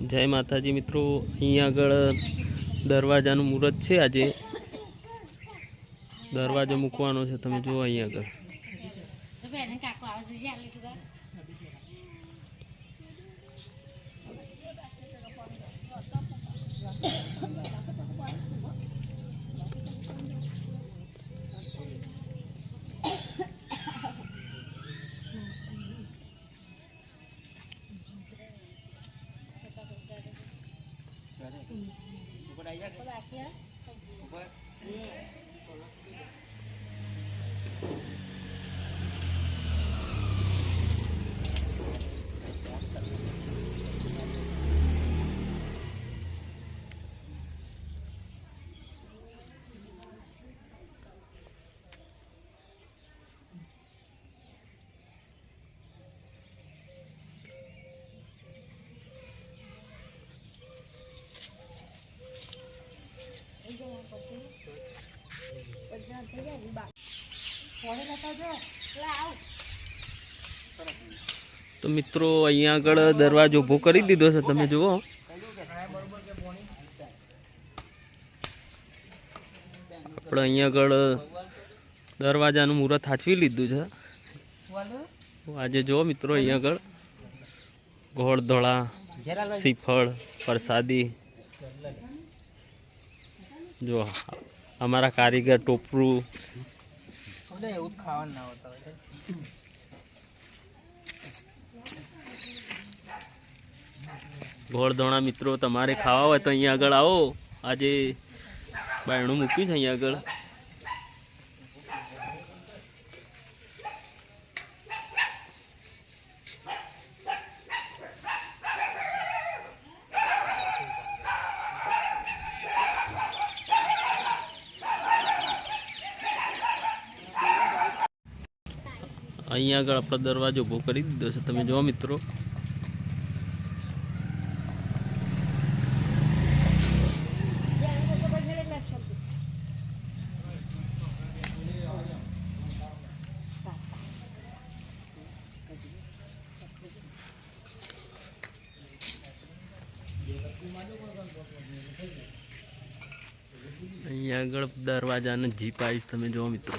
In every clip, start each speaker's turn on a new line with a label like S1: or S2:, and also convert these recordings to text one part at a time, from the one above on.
S1: જય માતાજી મિત્રો અહીંયા આગળ દરવાજાનું મુહૂર્ત છે આજે. દરવાજો મૂકવાનો છે, તમે જુઓ અહીંયા આગળ. ઉપર આવી જાય ઉપર તો મિત્રો, અહીંયા આગળ દરવાજો ઊભો કરી દીધો છે, તમે જુઓ. આપણે અહીંયા આગળ દરવાજાનું મુહૂર્ત હાચવી લીધું છે. આજે જુઓ મિત્રો, અહીંયા આગળ ગોળ ધોળા શ્રીફળ પ્રસાદી. જો અમારા કારીગર ટોપરું.
S2: એવું ખાવાનું ના હોતા હોય.
S1: મિત્રો તમારે ખાવા હોય તો અહીંયા આગળ આવો. આજે બાયણું મૂક્યું છે અહીંયા આગળ. અહીંયા આગળ આપણો દરવાજો ઊભો કરી દીધો છે. તમે જોવા મિત્રો. અહીંયા આગળ દરવાજાને જીપ આવી તમે જોવો મિત્રો.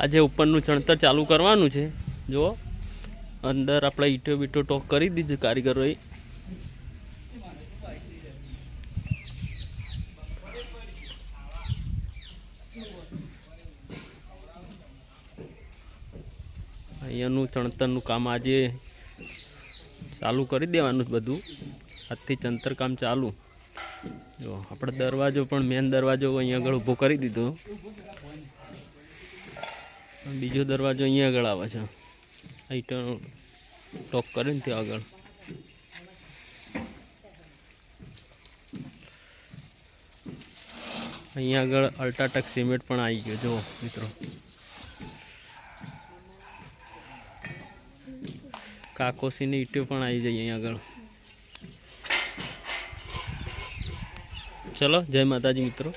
S1: આજે ઉપરનું ચણતર ચાલુ કરવાનું છે. જુઓ અંદર આપણે ઈટો બીટો ટોક કરી દીધું કારીગરોએ અહીંયાનું ચણતરનું કામ આજે ચાલુ કરી દેવાનું બધું. આજથી ચંતરકામ ચાલુ. જો, આપણે દરવાજો પણ મેન દરવાજો અહીંયા આગળ ઊભો કરી દીધો. બીજો દરવાજો અહીંયા આગળ આવે છે. આઈટમ ટોક કરીને ત્યાં આગળ. અહીંયા આગળ અલ્ટાટક સિમેન્ટ પણ આવી ગયો. જુઓ મિત્રો. કાકોસીની ઈંટો પણ આવી જાય અહીંયા આગળ. ચલો જય માતાજી મિત્રો.